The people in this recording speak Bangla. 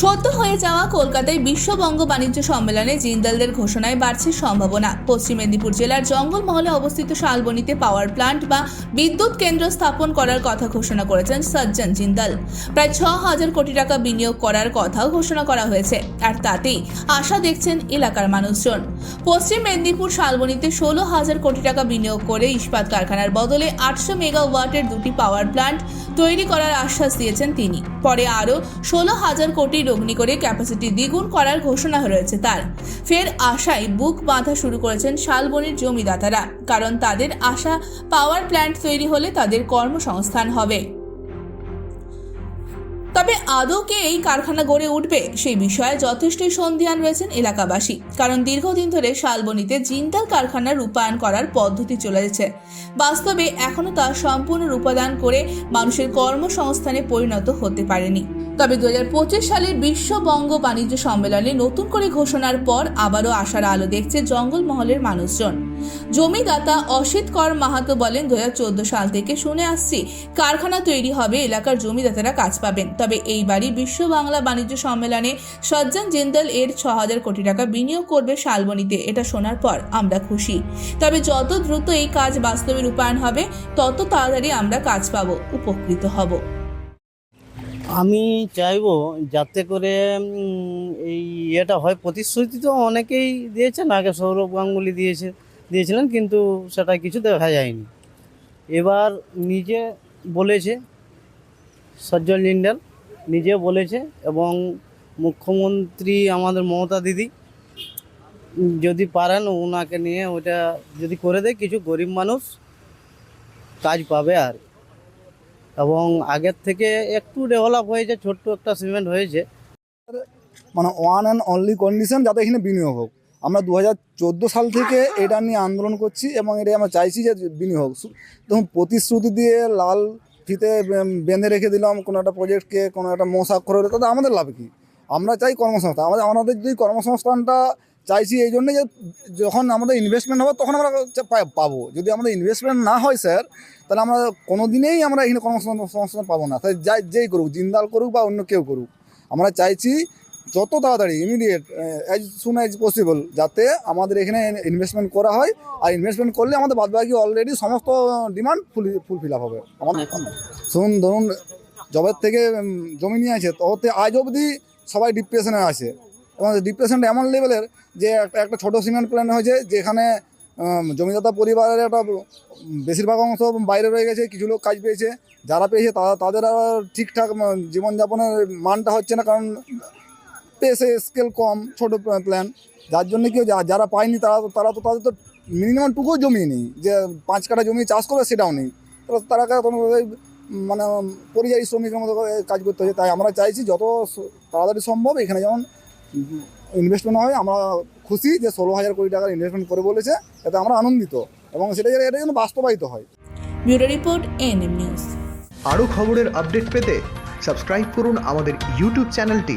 সদ্য হয়ে যাওয়া কলকাতায় বিশ্ববঙ্গ বাণিজ্য সম্মেলনে জিন্দালদের ঘোষণায় বাড়ছে সম্ভাবনা। পশ্চিম মেদিনীপুর জেলার জঙ্গলমহলে অবস্থিত শালবনীতে পাওয়ার প্লান্ট বা বিদ্যুৎ কেন্দ্র স্থাপন করার কথা ঘোষণা করেছেন সজ্জন জিন্দাল। প্রায় ছ হাজার কোটি টাকা বিনিয়োগ করার কথাও ঘোষণা করা হয়েছে। আর তাতেই আশা দেখছেন এলাকার মানুষজন। পশ্চিম মেদিনীপুর শালবনীতে ষোলো হাজার কোটি টাকা বিনিয়োগ করে ইস্পাত কারখানার বদলে আটশো মেগাওয়াটের দুটি পাওয়ার প্লান্ট তৈরি করার আশ্বাস দিয়েছেন তিনি। পরে আরও ষোলো হাজার কোটি অগ্নি করে ক্যাপাসিটি দ্বিগুণ করার ঘোষণা রয়েছে তার। ফের আশায় বুক বাঁধা শুরু করেছেন শালবনির জমিদাতারা, কারণ তাদের আশা পাওয়ার প্ল্যান্ট তৈরি হলে তাদের কর্মসংস্থান হবে। তবে আদৌ কি এই কারখানা গড়ে উঠবে, সেই বিষয়ে যথেষ্টই সন্ধিয়ান রয়েছেন এলাকাবাসী। কারণ দীর্ঘদিন ধরে শালবনিতে জিন্দাল কারখানা রূপায়ণ করার পদ্ধতি চলেছে বাস্তবে এখনও তা সম্পূর্ণ রূপাদান করে মানুষের কর্মসংস্থানে পরিণত হতে পারেনি। তবে দু হাজার পঁচিশ সালের বিশ্ববঙ্গ বাণিজ্য সম্মেলনে নতুন করে ঘোষণার পর আবারও আশার আলো দেখছে জঙ্গলমহলের মানুষজন। জমিদাতা অসিত কর মাহাতো বলেন দু হাজার চোদ্দ সাল থেকে শুনে আসছি, কারখানা তৈরি হবে, এলাকার জমিদাতারা কাজ পাবেন। তবে এইবারই বিশ্ব বাংলা বাণিজ্য সম্মেলনে সজ্জন জিন্দাল এর ছ হাজার কোটি টাকা বিনিয়োগ করবে শালবনীতে। এটা শোনার পর আমরা খুশি। তবে যত দ্রুত এই কাজ বাস্তবে রূপায়ণ হবে, তত তাড়াতাড়ি আমরা কাজ পাবো, উপকৃত হব। আমি চাইব যাতে করে এই ইয়েটা হয়। প্রতিশ্রুতি তো অনেকেই দিয়েছেন, আগে সৌরভ গাঙ্গুলি দিয়েছে। দিয়েছিলেন, কিন্তু সেটা কিছু দেখা যায়নি এবার নিজে বলেছে, সজ্জল জিন্ডাল নিজে বলেছে এবং মুখ্যমন্ত্রী আমাদের মমতা দিদি যদি পারেন ওনাকে নিয়ে ওটা যদি করে দেয়, কিছু গরিব মানুষ কাজ পাবে আর। এবং আগের থেকে একটু ডেভেলপ হয়েছে, ছোট্ট একটা সিমেন্ট হয়েছে। মানে ওয়ান অ্যান্ড অনলি কন্ডিশন যাতে এখানে বিনিয়োগ হোক। আমরা দু হাজার চোদ্দ সাল থেকে এটা নিয়ে আন্দোলন করছি এবং এটা আমরা চাইছি যে বিনিয়োগ। দেখুন, প্রতিশ্রুতি দিয়ে লাল ফিতে বেঁধে রেখে দিলাম কোনো একটা প্রজেক্টকে কোনো একটা মোসাক্ষর হলে তাতে আমাদের লাভ কী? আমরা চাই কর্মসংস্থান। আমাদের আমাদের যদি কর্মসংস্থানটা চাইছি এই জন্যে যে যখন আমাদের ইনভেস্টমেন্ট হবে তখন আমরা পাবো। যদি আমাদের ইনভেস্টমেন্ট না হয় স্যার, তাহলে আমরা কোনো দিনেই আমরা এখানে কর্মসংস্থান পাবো না। তাই যাই, যেই করুক, জিন্দাল করুক বা অন্য কেউ করুক, আমরা চাইছি যত তাড়াতাড়ি immediate as soon as possible যাতে আমাদের এখানে ইনভেস্টমেন্ট করা হয়। আর ইনভেস্টমেন্ট করলে আমাদের বাদবাকি অলরেডি সমস্ত ডিমান্ড ফুল ফুলফিল আপ হবে। আমাদের শুনুন ধরুন জবের থেকে জমি নিয়ে আছে ততে আজ অবধি সবাই ডিপ্রেশনে আছে। এবং ডিপ্রেশনটা এমন লেভেলের যে একটা একটা ছোটো সিমেন্ট প্ল্যান হয়েছে যেখানে জমিদাতা পরিবারের একটা বেশিরভাগ অংশ বাইরে রয়ে গেছে কিছু লোক কাজ পেয়েছে যারা পেয়েছে তারা তাদের আর ঠিকঠাক জীবনযাপনের মানটা হচ্ছে না কারণ পেসে স্কেল কম ছোট প্ল্যান যার জন্য কেউ যা- যারা পায়নি তারা তারা তো তাদের তো মিনিমাম টুকুও জমি নেই। যে পাঁচ কাঠা জমি চাষ করবে সেটাও নেই। তাহলে তারা কোনো মানে পরিযায়ী শ্রমিকের মতো করে কাজ করতে হচ্ছে তাই আমরা চাইছি যত তাড়াতাড়ি সম্ভব এখানে যেমন ইনভেস্টমেন্ট হয় আমরা খুশি যে ষোলো হাজার কোটি টাকার ইনভেস্টমেন্ট করে বলেছে এতে আমরা আনন্দিত। এবং সেটা যেন এটা যেন বাস্তবায়িত হয়। ব্যুরো রিপোর্ট এনএম নিউজ আরও খবরের আপডেট পেতে সাবস্ক্রাইব করুন আমাদের ইউটিউব চ্যানেলটি